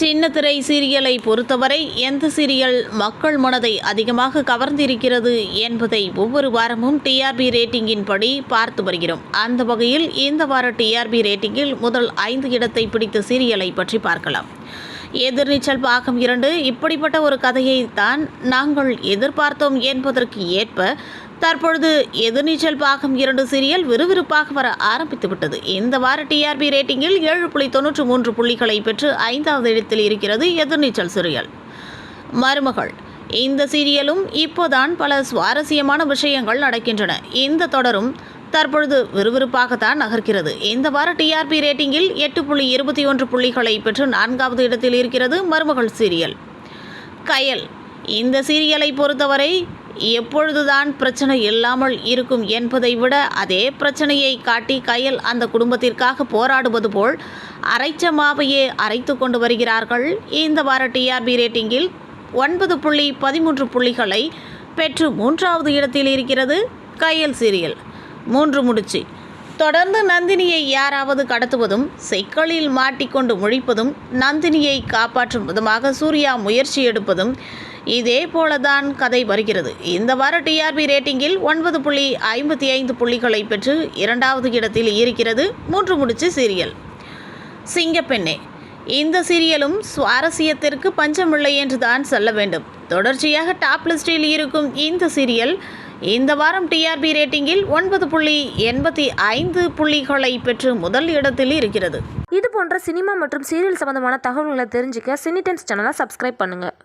சின்னத்திரை சீரியலை பொறுத்தவரை எந்த சீரியல் மக்கள் மனதை அதிகமாக கவர்ந்திருக்கிறது என்பதை ஒவ்வொரு வாரமும் டிஆர்பி ரேட்டிங்கின் படி பார்த்து வருகிறோம். அந்த வகையில் இந்த வார டிஆர்பி ரேட்டிங்கில் முதல் ஐந்து இடத்தை பிடித்த சீரியலை பற்றி பார்க்கலாம். எதிர்நீச்சல் பாகம் இரண்டு. இப்படிப்பட்ட ஒரு கதையை தான் நாங்கள் எதிர்பார்த்தோம் என்பதற்கு ஏற்ப தற்பொழுது எதிர்நீச்சல் பாகம் இரண்டு சீரியல் விறுவிறுப்பாக வர ஆரம்பித்து விட்டது. இந்த வார டிஆர்பி ரேட்டிங்கில் ஏழு புள்ளி தொன்னூற்று மூன்று புள்ளிகளை பெற்று ஐந்தாவது இடத்தில் இருக்கிறது எதிர்நீச்சல் சீரியல். மருமகள் இந்த சீரியலும் இப்போதான் பல சுவாரஸ்யமான விஷயங்கள் நடக்கின்றன. இந்த தொடரும் தற்பொழுது விறுவிறுப்பாகத்தான் நகர்கிறது. இந்த வார டிஆர்பி ரேட்டிங்கில் எட்டு புள்ளி இருபத்தி ஒன்று புள்ளிகளை பெற்று நான்காவது இடத்தில் இருக்கிறது மருமகள் சீரியல். கயல் இந்த சீரியலை பொறுத்தவரை எப்பொழுதுதான் பிரச்சனை இல்லாமல் இருக்கும் என்பதை விட அதே பிரச்சனையை காட்டி கயல் அந்த குடும்பத்திற்காக போராடுவது போல் அரைச்ச மாவையே அரைத்து கொண்டு வருகிறார்கள். இந்த வார டிஆர்பி ரேட்டிங்கில் ஒன்பது புள்ளி பதிமூன்று புள்ளிகளை பெற்று மூன்றாவது இடத்தில் இருக்கிறது கயல் சீரியல். மூன்று முடிச்சு. தொடர்ந்து நந்தினியை யாராவது கடத்துவதும் சிக்கலில் மாட்டிக்கொண்டு முழிப்பதும் நந்தினியை காப்பாற்றும் விதமாக சூர்யா முயற்சி எடுப்பதும் இதே போலதான் கதை வருகிறது. இந்த வார டிஆர்பி ரேட்டிங்கில் ஒன்பது புள்ளி ஐம்பத்தி ஐந்து புள்ளிகளை பெற்று இரண்டாவது இடத்தில் இருக்கிறது மூன்று முடிச்சு சீரியல். சிங்கப்பெண்ணே இந்த சீரியலும் சுவாரஸ்யத்திற்கு பஞ்சமில்லை என்றுதான் சொல்ல வேண்டும். தொடர்ச்சியாக டாப் லிஸ்டில் இருக்கும் இந்த சீரியல் இந்த வாரம் டிஆர்பி ரேட்டிங்கில் ஒன்பது புள்ளி எண்பத்தி ஐந்து புள்ளிகளை பெற்று முதல் இடத்தில் இருக்கிறது. இது போன்ற சினிமா மற்றும் சீரியல் சம்பந்தமான தகவல்களை தெரிஞ்சுக்க சினிடென்ஸ் சேனலை சப்ஸ்கிரைப் பண்ணுங்கள்